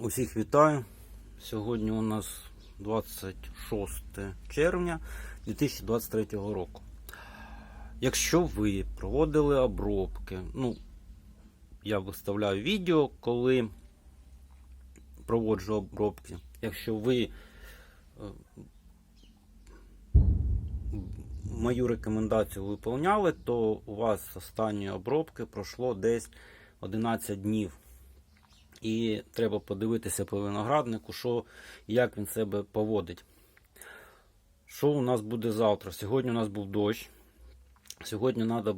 Усіх вітаю. Сьогодні у нас 26 червня 2023 року. Якщо ви проводили обробки, ну, я виставляю відео, коли проводжу обробки. Якщо ви е, мою рекомендацію виповняли, то у вас останні обробки пройшло десь 11 днів. І треба подивитися по винограднику, що, як він себе поводить. Що у нас буде завтра? Сьогодні у нас був дощ. Сьогодні треба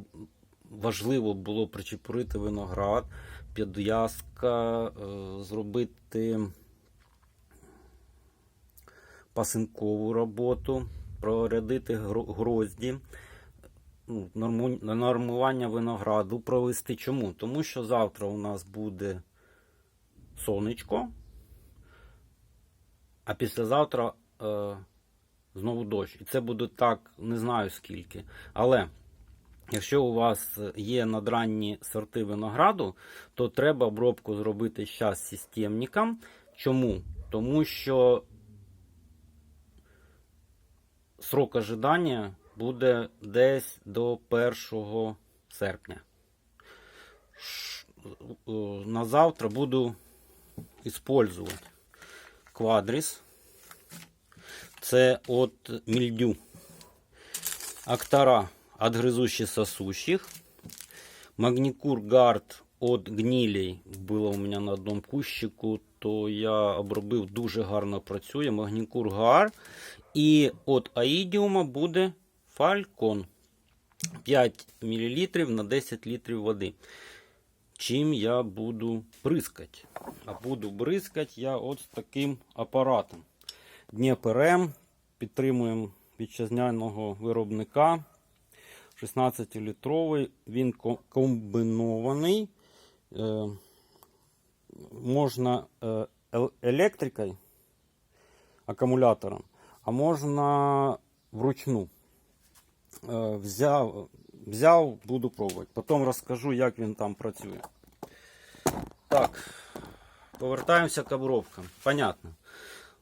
важливо було причепурити виноград, підв'язка, е, зробити пасинкову роботу, прорядити грозді, ну, норму- нормування винограду провести. Чому? Тому що завтра у нас буде сонечко, а післязавтра е, знову дощ. І це буде так, не знаю скільки. Але якщо у вас є надранні сорти винограду, то треба обробку зробити зараз системником. Чому? Тому що срок ожидання буде десь до 1 серпня. Е, На завтра буду использовать квадрис. Це от мільдю. Актора от грызущих сосущих. Магнікур гард от гнилей було у мене на одному кущику, то я обробив дуже гарно працює. Магнікур гар. І от аїдіума буде фалькон. 5 мл на 10 літрів води чим я буду бризкати. А буду бризкати я от з таким апаратом. Дніпрм. Підтримуємо вітчизняного виробника. 16-літровий. Він комбінований. Е, можна е, електрикою, акумулятором, а можна вручну. Е, взяв, взяв, буду пробувати. Потім розкажу, як він там працює. Так, повертаємося к обробкам. Понятно.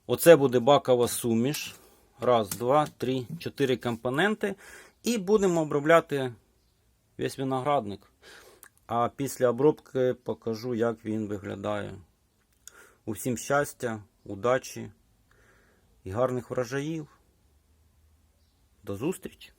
Оце буде бакова суміш. Раз, два, три, чотири компоненти. І будемо обробляти весь виноградник. А після обробки покажу, як він виглядає. Усім щастя, удачі і гарних врожаїв. До зустрічі!